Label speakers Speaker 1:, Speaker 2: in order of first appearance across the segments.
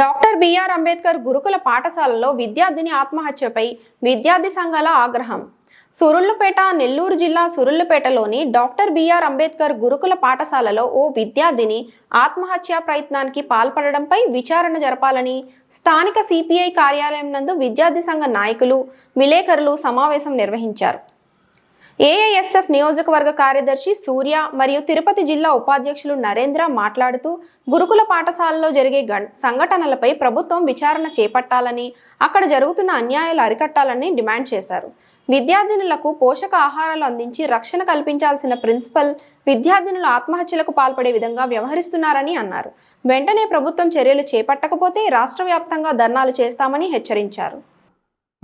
Speaker 1: Doctor BR Ambedkar గురుకుల పాఠశాలలో విద్యార్థిని ఆత్మహత్యపై విద్యార్థి సంఘాల ఆగ్రహం. సురుళ్ళపేట నెల్లూరు జిల్లా సురుళ్ళపేటలోని డాక్టర్ బిఆర్ అంబేద్కర్ గురుకుల పాఠశాలలో ఓ విద్యార్థిని ఆత్మహత్యా ప్రయత్నానికి పాల్పడడంపై విచారణ జరపాలని స్థానిక సిపిఐ కార్యాలయం నందు విద్యార్థి సంఘ నాయకులు విలేకరులు సమావేశం నిర్వహించారు. ఏఐఎస్ఎఫ్ నియోజకవర్గ కార్యదర్శి సూర్య మరియు తిరుపతి జిల్లా ఉపాధ్యక్షులు నరేంద్ర మాట్లాడుతూ గురుకుల పాఠశాలలో జరిగే సంఘటనలపై ప్రభుత్వం విచారణ చేపట్టాలని అక్కడ జరుగుతున్న అన్యాయాలు అరికట్టాలని డిమాండ్ చేశారు. విద్యార్థినులకు పోషక ఆహారాలు అందించి రక్షణ కల్పించాల్సిన ప్రిన్సిపల్ విద్యార్థినుల ఆత్మహత్యలకు పాల్పడే విధంగా వ్యవహరిస్తున్నారని అన్నారు. వెంటనే ప్రభుత్వం చర్యలు చేపట్టకపోతే రాష్ట్ర ధర్నాలు చేస్తామని హెచ్చరించారు.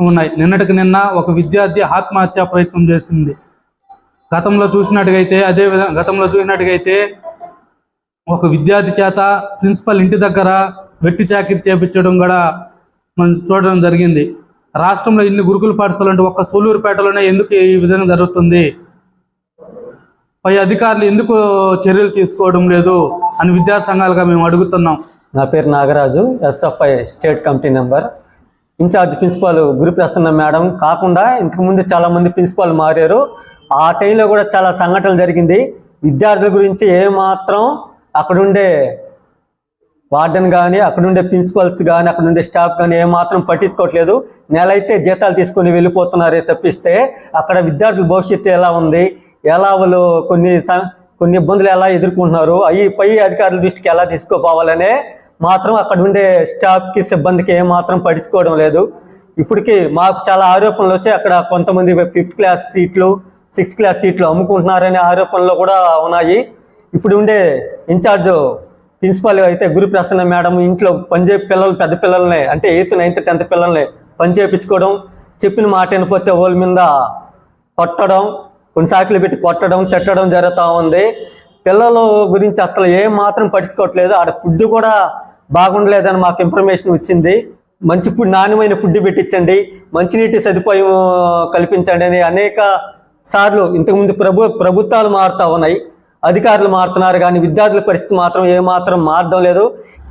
Speaker 2: ఉన్నాయి. నిన్నటికి నిన్న ఒక విద్యార్థి ఆత్మహత్యా ప్రయత్నం చేసింది. గతంలో చూసినట్టుగైతే అదే విధంగా గతంలో చూసినట్టుగైతే ఒక విద్యార్థి చేత ప్రిన్సిపల్ ఇంటి దగ్గర వెట్టి చాకరీ చేపించడం కూడా మనం చూడడం జరిగింది. రాష్ట్రంలో ఇన్ని గురుకుల పాఠశాలలు అంటే ఒక్క సూలూరుపేటలోనే ఎందుకు ఈ విధంగా జరుగుతుంది? పై అధికారులు ఎందుకు చర్యలు తీసుకోవడం లేదు అని విద్యా సంఘాలుగా మేము అడుగుతున్నాం.
Speaker 3: నా పేరు Nagaraju SFI state committee number incharge principal Guri Prasanna madam కాకుండా ఇంతకుముందు చాలామంది ప్రిన్సిపాల్ మారారు. ఆ టైంలో కూడా చాలా సంఘటనలు జరిగింది. విద్యార్థుల గురించి ఏమాత్రం అక్కడుండే వార్డెన్ కానీ అక్కడుండే ప్రిన్సిపల్స్ కానీ అక్కడుండే స్టాఫ్ కానీ ఏమాత్రం పట్టించుకోవట్లేదు. నెలైతే జీతాలు తీసుకొని వెళ్ళిపోతున్నారే తప్పిస్తే అక్కడ విద్యార్థుల భవిష్యత్తు ఎలా ఉంది? ఎలా వాళ్ళు కొన్ని కొన్ని ఇబ్బందులు ఎలా ఎదుర్కొంటున్నారు? అవి పై అధికారుల దృష్టికి ఎలా తీసుకోపోవాలనే మాత్రం అక్కడ ఉండే స్టాఫ్కి సిబ్బందికి ఏమాత్రం పట్టించుకోవడం లేదు. ఇప్పటికి మాకు చాలా ఆరోపణలు వచ్చాయి. అక్కడ కొంతమంది ఫిఫ్త్ క్లాస్ సీట్లు సిక్స్త్ క్లాస్ సీట్లు అమ్ముకుంటున్నారనే ఆరోపణలు కూడా ఉన్నాయి. ఇప్పుడు ఉండే ఇన్ఛార్జ్ ప్రిన్సిపాల్ అయితే గురు ప్రసన్న మేడం ఇంట్లో పనిచే పిల్లలు పెద్ద పిల్లల్ని అంటే ఎయిత్ నైన్త్ టెన్త్ పిల్లల్ని పని చేయించుకోవడం చెప్పిన మాట వినపోతే వాళ్ళ మీద కొట్టడం కొన్ని సాకులు పెట్టి కొట్టడం తిట్టడం జరుగుతూ ఉంది. పిల్లల గురించి అసలు ఏం మాత్రం పట్టించుకోవట్లేదు. ఆడ ఫుడ్ కూడా బాగుండలేదని మాకు ఇన్ఫర్మేషన్ వచ్చింది మంచి ఫుడ్ నాణ్యమైన ఫుడ్ పెట్టించండి. మంచినీటి సదుపాయం కల్పించండి అని అనేక సార్లు ఇంతకుముందు ప్రభు ప్రభుత్వాలు మారుతూ ఉన్నాయి. అధికారులు మారుతున్నారు కానీ విద్యార్థుల పరిస్థితి మాత్రం ఏమాత్రం మారడం లేదు.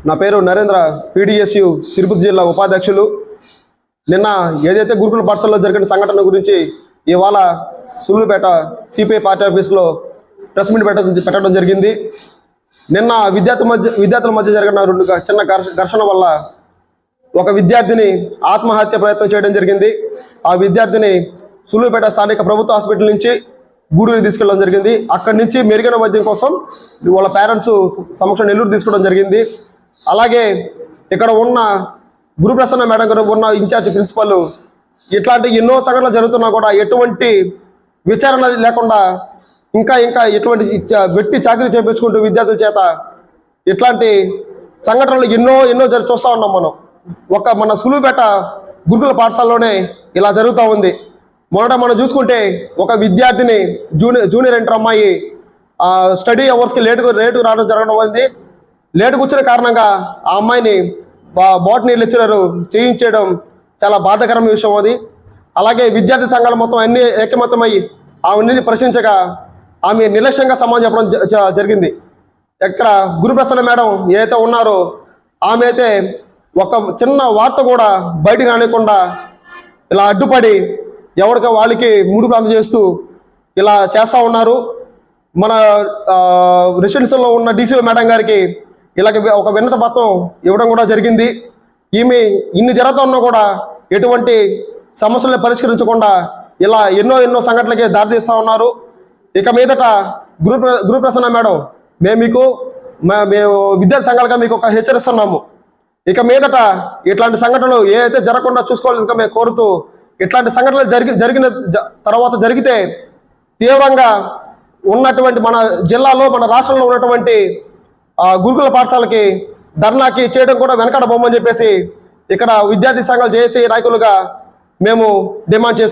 Speaker 4: నా పేరు నరేంద్ర పీడిఎస్యు తిరుపతి జిల్లా ఉపాధ్యక్షులు. నిన్న ఏదైతే గురుకుల పాఠశాలలో జరిగిన సంఘటన గురించి ఇవాళ సులువుపేట సిపిఐ పార్టీ ఆఫీస్లో ప్రెస్ మీట్ పెట్టడం పెట్టడం జరిగింది. నిన్న విద్యార్థి మధ్య విద్యార్థుల మధ్య జరిగిన రెండు చిన్న ఘర్ష- ఘర్షణ వల్ల ఒక విద్యార్థిని ఆత్మహత్య ప్రయత్నం చేయడం జరిగింది. ఆ విద్యార్థిని సులువుపేట స్థానిక ప్రభుత్వ హాస్పిటల్ నుంచి గూడూరు తీసుకెళ్ళడం జరిగింది. అక్కడి నుంచి మెరుగైన వైద్యం కోసం వాళ్ళ పేరెంట్స్ సమక్షం నెల్లూరు తీసుకోవడం జరిగింది. అలాగే ఇక్కడ ఉన్న గురుప్రసన్న మేడం గారు ఉన్న ఇన్ఛార్జ్ ప్రిన్సిపల్ ఇట్లాంటి ఎన్నో సంఘటనలు జరుగుతున్నా కూడా ఎటువంటి విచారణ లేకుండా ఇంకా ఇంకా ఎటువంటి చ- వెట్టి చాకరీ చేపించుకుంటూ విద్యార్థుల చేత ఇట్లాంటి సంఘటనలు ఎన్నో ఎన్నో జరి చూస్తూ ఉన్నాం మనం. ఒక మన సులువుపేట గురుకుల పాఠశాలలోనే ఇలా జరుగుతూ ఉంది. మొదట మనం చూసుకుంటే ఒక విద్యార్థిని జూనియర్ జూనియర్ ఇంటర్ అమ్మాయి స్టడీ అవర్స్కి లేటుకు లేటుకు రావడం జరగడం ఉంది లేటుకు వచ్చిన కారణంగా ఆ అమ్మాయిని బాటనీ లెక్చరర్ చేయించడం చాలా బాధాకరమైన విషయం అది. అలాగే విద్యార్థి సంఘాలు మొత్తం అన్ని ఏకమతమై ఆమెని ప్రశ్నించగా ఆమె నిర్లక్ష్యంగా సమాధానం చెప్పడం జ- జరిగింది. ఎక్కడ గురుప్రసన్న మేడం ఏదైతే ఉన్నారో ఆమె అయితే ఒక చిన్న వార్త కూడా బయటికి రానియకుండా ఇలా అడ్డుపడి ఎవరికి వాళ్ళకి మూడు ప్రాంతం చేస్తూ ఇలా చేస్తూ ఉన్నారు. మన రెసిడెన్షియల్లో ఉన్న డీసీఓ మేడం గారికి ఇలాగ ఒక విన్నత పత్రం ఇవ్వడం కూడా జరిగింది. ఈమె ఇన్ని జరుగుతూ ఉన్నా కూడా ఎటువంటి సమస్యలను పరిష్కరించకుండా ఇలా ఎన్నో ఎన్నో సంఘటనలకి దారితీస్తూ ఉన్నారు. ఇక మీదట గురు గురుప్రసన్న మేడం మేము మీకు మే- మేము విద్యార్థి సంఘాలుగా మీకు ఒక హెచ్చరిస్తున్నాము. ఇక మీదట ఇట్లాంటి సంఘటనలు ఏ అయితే జరగకుండా చూసుకోవాలి ఇంకా మేము కోరుతూ ఇట్లాంటి సంఘటనలు జరిగి జరిగిన జ- తర్వాత జరిగితే తీవ్రంగా ఉన్నటువంటి మన జిల్లాలో మన రాష్ట్రంలో ఉన్నటువంటి గురుకుల పాఠశాలకి ధర్నాకి చేయడం కూడా వెనకడ బొమ్మని చెప్పేసి ఇక్కడ విద్యార్థి సంఘాలు చేసి నాయకులుగా మేము డిమాండ్ చేస్తున్నాం.